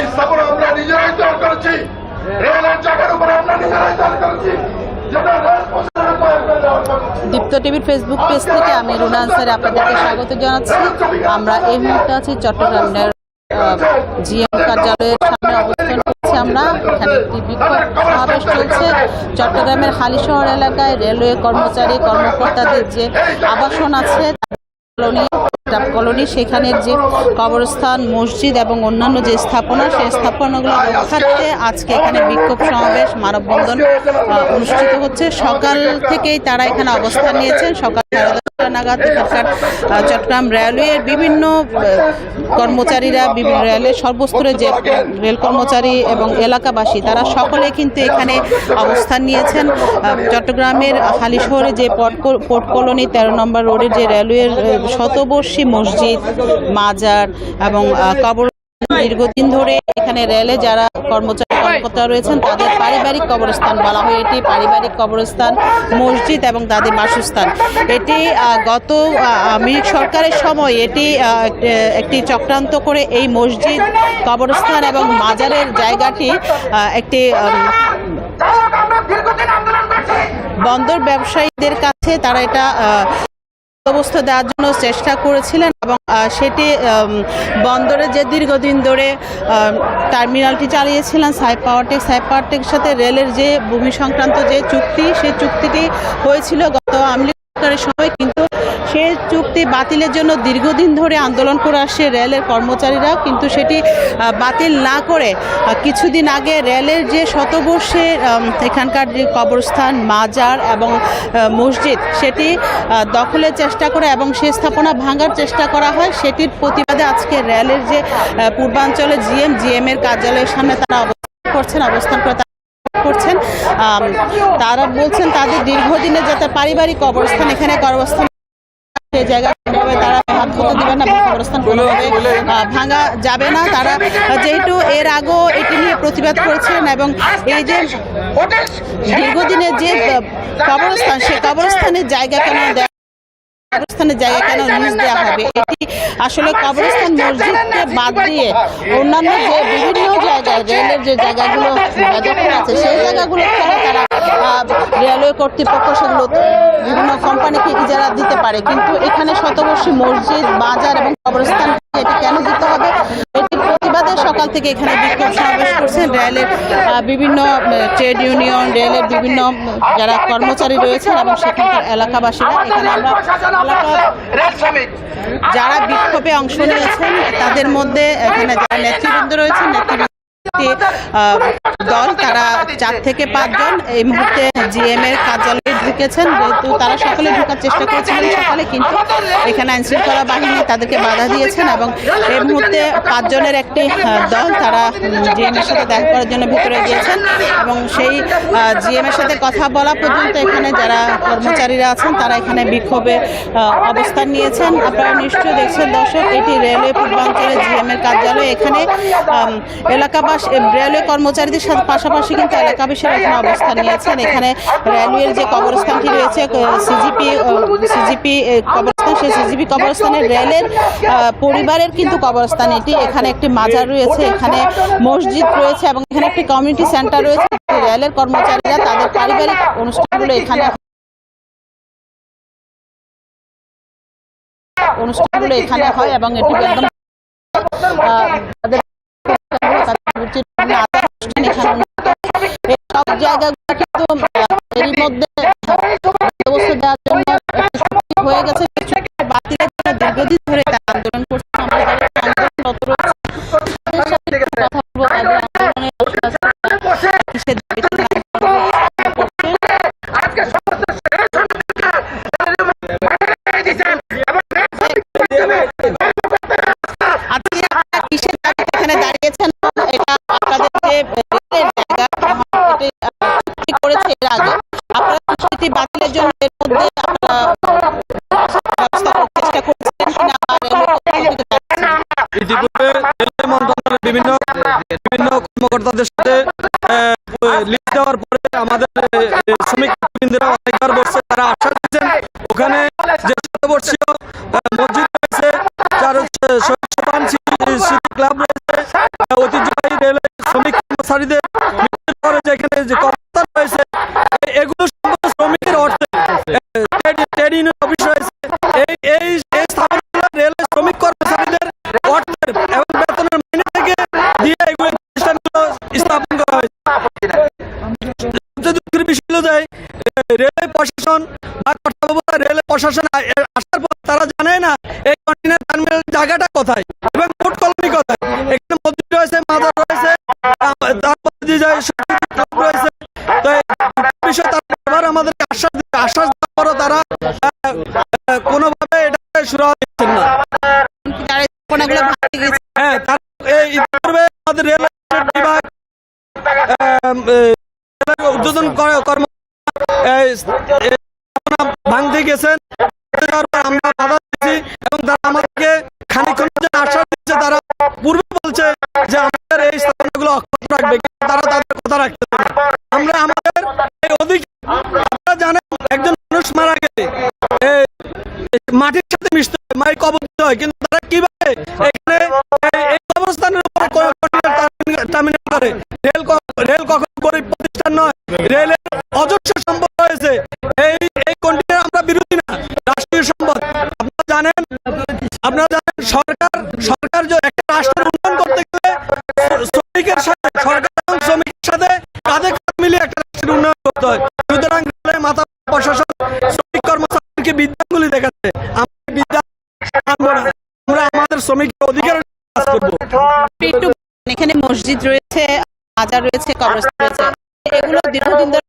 এই স্থাপনা আমরা নিজেরাই তৈরি করেছি। রেলের জায়গার উপরে আমরা নিজেরাই তৈরি করেছি। যেটা রেল দীপ্ত টিভির ফেসবুক পেজ থেকে আমি রুনা আনসারি আপনাদেরকে স্বাগত জানাচ্ছি। আমরা এই মুহূর্তে আছি চট্টগ্রামের জিএম কার্যালয়ের সামনে অবস্থান করছি আমরা। এখানে একটি বিক্ষোভ সমাবেশ চলছে। চট্টগ্রামের হালিশহর এলাকায় রেলওয়ে কর্মচারী কর্মকর্তাদের যে আবাসন আছে কলোনি কলোনি। সেখানের যে কবরস্থান মসজিদ এবং অন্যান্য যে স্থাপনা সেই স্থাপনাগুলো রক্ষার্থে আজকে এখানে বিক্ষোভ সমাবেশ মানববন্ধন অনুষ্ঠিত হচ্ছে। সকাল থেকেই তারা এখানে অবস্থান নিয়েছেন। সকাল নাগাদ চট্টগ্রাম রেলওয়ের বিভিন্ন কর্মচারীরা বিভিন্ন রেলের সর্বস্তরে যে রেল কর্মচারী এবং এলাকাবাসী তারা সকলে কিন্তু এখানে অবস্থান নিয়েছেন। চট্টগ্রামের হালিশহরে যে পট পোর্ট কলোনি তেরো নম্বর রোডের যে রেলওয়ের আহ, শতবর্ষী মসজিদ, মাজার এবং কবর দীর্ঘদিন ধরে এখানে রেলে যারা কর্মচারী কর্মকর্তা রয়েছেন, তাদের পারিবারিক কবরস্থান বলা হয়। এটি পারিবারিক কবরস্থান, মসজিদ এবং তাদের বাসস্থান। এটি গত আওয়ামী সরকারের সময় এটি একটি চক্রান্ত করে এই মসজিদ, কবরস্থান এবং মাজারের জায়গাটি একটি বন্দর ব্যবসায়ীদের কাছে তারা এটা অবস্থা দেওয়ার জন্য চেষ্টা করেছিলেন এবং সেটি বন্দরে যে দীর্ঘদিন ধরে টার্মিনালটি চালিয়েছিলেন সাই পাওয়ারটেক সাই পাওয়ারটেকের সাথে রেলের যে ভূমি সংক্রান্ত যে চুক্তি, সেই চুক্তিটি হয়েছিল গত আওয়ামী সরকারের সময় কিন্তু সেই চুক্তি বাতিলের জন্য দীর্ঘদিন ধরে আন্দোলন করে আসছে রেলের কর্মচারীরা কিন্তু সেটি বাতিল না করে কিছুদিন আগে রেলের যে শতবর্ষের উম, এখানকার যে কবরস্থান মাজার এবং মসজিদ সেটি দখলের চেষ্টা করে এবং সে স্থাপনা ভাঙার চেষ্টা করা হয় সেটির প্রতিবাদে আজকে রেলের যে পূর্বাঞ্চলে জিএম জিএম এর কার্যালয়ের সামনে তারা অবস্থান করছেন অবস্থান করে করছেন। তারা বলছেন তাদের দীর্ঘদিনের যাতে পারিবারিক অবস্থান এখানে কর্মস্থান সেই জায়গা তারা হাত হতে দিবেন না কবরস্থান কোনোভাবে ভাঙা যাবে না। তারা যেহেতু এর আগেও এটি নিয়ে প্রতিবাদ করেছেন এবং এই যে দীর্ঘদিনের যে কবরস্থান সেই কবরস্থানের জায়গা কেন দেওয়া কবরস্থানের জায়গা কেন লিজ দেওয়া হবে? এটি আসলে কবরস্থান মসজিদকে বাদ দিয়ে অন্যান্য যে বিভিন্ন জায়গায় রেলের যে জায়গাগুলো দখল আছে সেই জায়গাগুলো তারা রেলওয়ে কর্তৃপক্ষ সেগুলো বিভিন্ন কোম্পানিকে ইজারা দিতে পারে। কিন্তু এখানে শতবর্ষী মসজিদ বাজার এবং কবরস্থান এটি কেন দিতে হবে? এটি প্রতিবাদে সকাল থেকে এখানে বিক্ষোভ সমাবেশ করছেন রেলের বিভিন্ন ট্রেড ইউনিয়ন রেলের বিভিন্ন যারা কর্মচারী রয়েছেন এবং সেখানকার এলাকাবাসীরা এখানে আমরা যারা বিক্ষোভে অংশ নিয়েছেন তাদের মধ্যে এখানে যারা নেতৃবৃন্দ রয়েছেন নেতৃবৃন্দ একটি, আহ, দল, তারা চার থেকে পাঁচজন এই মুহূর্তে জিএম এর কার্যালয়ে ঢুকেছেন, যেহেতু তারা সকলে ঢোকার চেষ্টা করেছিলেন সকালে, কিন্তু এখানে আইন শৃঙ্খলা বাহিনী তাদেরকে বাধা দিয়েছেন এবং এই মুহূর্তে পাঁচজনের একটি দল তারা জিএম এর সাথে দেখা করার জন্য ভিতরে গিয়েছেন এবং সেই জিএম এর সাথে কথা বলা পর্যন্ত এখানে যারা কর্মচারীরা আছেন, তারা এখানে বিক্ষোভে অবস্থান নিয়েছেন। আপনারা নিশ্চয়ই দেখছেন দর্শক, এটি রেলওয়ে পূর্বাঞ্চলে জিএম এর কার্যালয়। এখানে এলাকাবাস, রেলওয়ে কর্মচারীদের পাশাপাশি কিন্তু এলাকাবাসীরা এখানে অবস্থান নিয়েছেন। এখানে রেলওয়ের যে কবরস্থানটি রয়েছে সিজিপি সিজিপি কবরস্থান, সেই সিজিপি কবরস্থানের রেলের পরিবারের কিন্তু কবরস্থান এটি। এখানে একটি মাজার রয়েছে, এখানে মসজিদ রয়েছে এবং এখানে একটি কমিউনিটি সেন্টার রয়েছে। রেলের কর্মচারীরা তাদের পারিবারিক অনুষ্ঠানগুলো এখানে অনুষ্ঠানগুলো এখানে হয় এবং এটি একদম তাদের তাদের রুচির বিভিন্ন আচার অনুষ্ঠান এখানে অনুষ্ঠিত হয়। এই সব জায়গাগুলো কিন্তু এরই মধ্যে ব্যবস্থা দেওয়ার জন্য হয়ে গেছে বাতিলের জন্য দীর্ঘদিন ধরে তারা আন্দোলন করছে। আমরা যারা আন্দোলনরত রয়েছে, তাদের কথা বলব, তাদের আন্দোলনের এর মধ্যে চেষ্টা করছেন রেলওয়ে রেলওয়ে শ্রমিক তারা যে শতবর্ষীয় মসজিদ রয়েছে, যার ক্লাব রয়েছে ঐতিহ্যবাহী কর্মচারীদের প্রশাসন বা কর্তব্যরত রেলওয়ে প্রশাসন আসার পর তারা জানে না এই কন্টেনার টার্মিনাল জায়গাটা কোথায় এবং মোট কলোনি কোথায়? এখানে মসজিদ রয়েছে, মাজার রয়েছে তারপর রয়েছে। তো বিষয় তারা এবার আমাদেরকে আশ্বাস আশ্বাস দেওয়ার পরও তারা কোনোভাবে এটা সুরাহা দিচ্ছেন না। হ্যাঁ রেল উদ্বোধন কর্ম ভাঙতে গেছেন। আমরা বাধা দিচ্ছি এবং তারা আমাদেরকে খানিক্ষণের জন্য আশ্বাস দিচ্ছে, তারা পূর্বে বলছে যে আমাদের এই অক্ষত রাখবে তারা তাদের কথা রাখতেছে না। আমরা আমাদের এই আপনারা জানেন, একজন মানুষ মারা মাটির সাথে মিশতে হয় কবর হয়, কিন্তু তারা কীভাবে এখানে এই- কবরস্থানের উপরে টার্মিনেট করে রেল রেল কখনো গরিব প্রতিষ্ঠান নয়, রেলের অজস্র সম্পদ এই এই কন্টিনিউ আমরা বিরোধী না, রাষ্ট্রীয় সম্পদ। আপনারা জানেন আপনারা জানেন সরকার সরকার একটা রাষ্ট্রের উন্নয়ন করতে গেলে শ্রমিকের সাথে সরকার এবং শ্রমিকের সাথে কাঁধে কাঁধ মিলিয়ে একটা রাষ্ট্রের উন্নয়ন করতে হয়। সুতরাং মাথা প্রশাসন শ্রমিক কর্মচারীকে বিদ্যাগুলি দেখাচ্ছে। আমরা বিদ্যা আনব আমরা আমাদের শ্রমিকের অধিকারের কাজ করব। এখানে মসজিদ রয়েছে, বাজার রয়েছে, কবরস্থান রয়েছে। এগুলো দীর্ঘদিন ধরে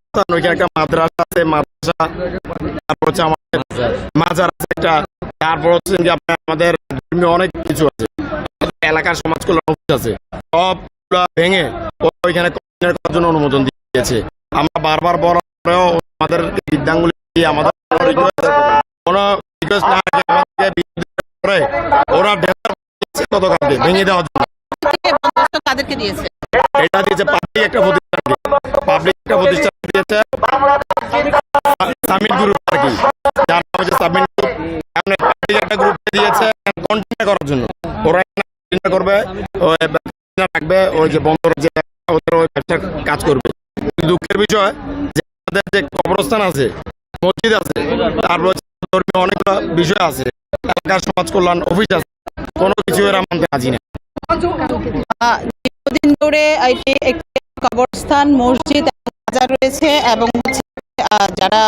ওইখানে একটা মাদ্রাসা আছে মাদ্রাসা তারপর হচ্ছে আমাদের মাজার আছে একটা তারপর হচ্ছে আপনার আমাদের ধর্মীয় অনেক কিছু আছে। এলাকার সমাজ কল্যাণ অফিস আছে। সবগুলা ভেঙে ওইখানে করার জন্য অনুমোদন দিয়েছে। আমরা বারবার বলার পরেও আমাদের বিদ্যাঙ্গুলি আমাদের কোনো রিকোয়েস্ট না করে ওরা গতকালকে ভেঙে দেওয়ার জন্য। এটা দিয়েছে পাবলিক একটা প্রতিষ্ঠানকে পাবলিক একটা প্রতিষ্ঠান সামিট গ্রুপ আর কি। যার নাম হচ্ছে সামিট গ্রুপ একটা দিয়েছে। কন্টেনার করার জন্য। ওরা রাখবে, ওই যে বন্দর যে ওদের ওই ব্যবসা কাজ করবে। দুঃখের বিষয়, যে আমাদের যে কবরস্থান আছে, মসজিদ আছে তারপর ধর্মীয় অনেকগুলো বিষয় আছে, এলাকার সমাজ কল্যাণ অফিস আছে, কোনো কিছু এরা মানতে রাজি না দীর্ঘদিন ধরে এটি একটি কবরস্থান, মসজিদ বাজার রয়েছে এবং যারা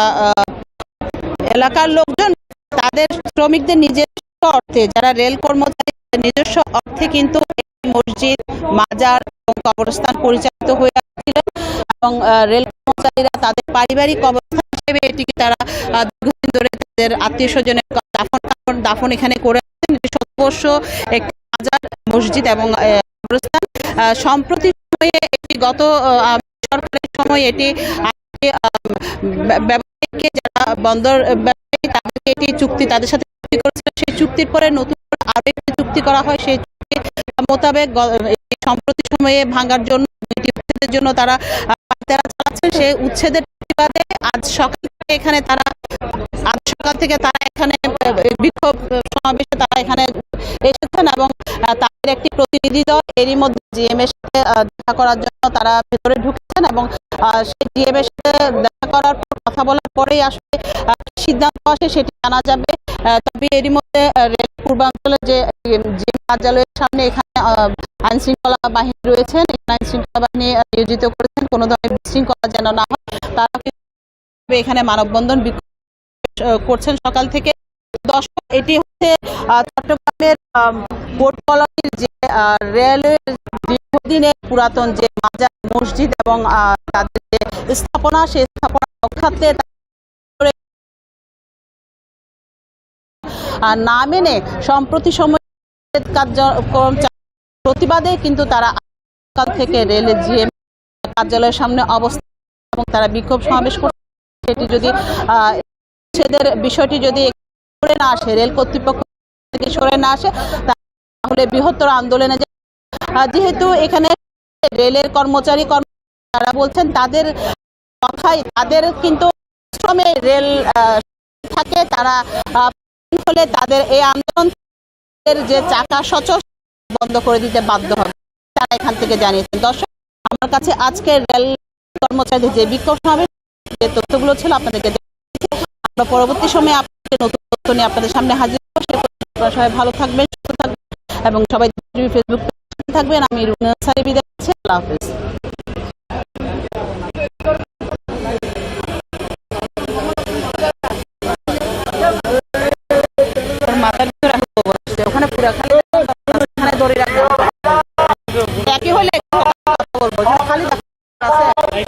এলাকার লোকজন, তাদের শ্রমিকদের নিজস্ব অর্থে, যারা রেল কর্মচারী নিজস্ব অর্থে কিন্তু মসজিদ, মাজার এবং কবরস্থান পরিচালিত হয়ে আসছিল এবং রেল কর্মচারীরা তাদের পারিবারিক কবরস্থান হিসেবে এটিকে তারা দীর্ঘদিন ধরে তাদের আত্মীয় স্বজনের দাফন কাফন দাফন এখানে করে এটি শতবর্ষ একটি মাজার, মসজিদ এবং কবরস্থান। সম্প্রতি সময়ে এটি গত সরকারের সময় এটি ব্যবসায়ীকে যারা বন্দর, ব্যবসায়ী, তাদেরকে এটি চুক্তি তাদের সাথে চুক্তি করেছিল। সেই চুক্তির পরে নতুন করে আরও একটি চুক্তি করা হয়। সেই চুক্তি মোতাবেক সম্প্রতি সময়ে ভাঙার জন্য উচ্ছেদের জন্য তারা তারা চালাচ্ছেন। সেই উচ্ছেদের প্রতিবাদে আজ সকাল থেকে এখানে তারা, আজ সকাল থেকে তারা এখানে বিক্ষোভ সমাবেশে তারা এখানে এসেছেন এবং তাদের একটি প্রতিনিধি দল এরই মধ্যে জিএম এর সাথে দেখা করার জন্য তারা ভেতরে ঢুকেছেন এবং সেই জিএম এর সাথে দেখা করার পর, কথা বলার পরেই আসলে সিদ্ধান্ত আসে সেটি জানা যাবে। তবে এরই মধ্যে পূর্বাঞ্চলে যে জিএম কার্যালয়ের সামনে এখানে আইন শৃঙ্খলা বাহিনী রয়েছেন, এখানে আইন শৃঙ্খলা বাহিনী নিয়োজিত করেছেন, কোনো ধরনের বিশৃঙ্খলা যেন না হয়, তারা এখানে মানববন্ধন করছেন সকাল থেকে। দর্শক এটি হচ্ছে চট্টগ্রামের কোর্ট কলোনির যে আহ, রেলওয়ের দীর্ঘদিনের পুরাতন যে মাজার মসজিদ এবং তাদের যে স্থাপনা সেই স্থাপনা রক্ষার্থে না মেনে সম্প্রতি সময় কার্যক্রম প্রতিবাদে কিন্তু তারা সকাল থেকে রেলের জিএম কার্যালয়ের সামনে অবস্থান এবং তারা বিক্ষোভ সমাবেশ করছে। সেটি যদি বিষয়টি যদি সরে না আসে, রেল কর্তৃপক্ষ থেকে সরে না আসে, তাহলে বৃহত্তর আন্দোলনে যেহেতু এখানে রেলের কর্মচারী, কর্ম তারা বলছেন, তাদের কথাই, তাদের কিন্তু শ্রমে রেল থাকে, তারা হলে তাদের এই আন্দোলন যে চাকা সচল, বন্ধ করে দিতে বাধ্য হবে। তারা এখান থেকে জানিয়েছেন। দর্শক, আমার কাছে আজকে রেল কর্মচারীদের যে বিক্ষোভ সমাবেশ যে তথ্যগুলো ছিল আপনাদেরকে আমরা পরবর্তী সময়ে আপনাদের নতুন নিয়ে আপনাদের সামনে হাজির আপনারা সবাই ভালো থাকবেন, সুস্থ থাকবেন এবং সবাই ফেসবুক থাকবেন। আমি আল্লাহ হাফেজ। রাখব একই হলে খালি আছে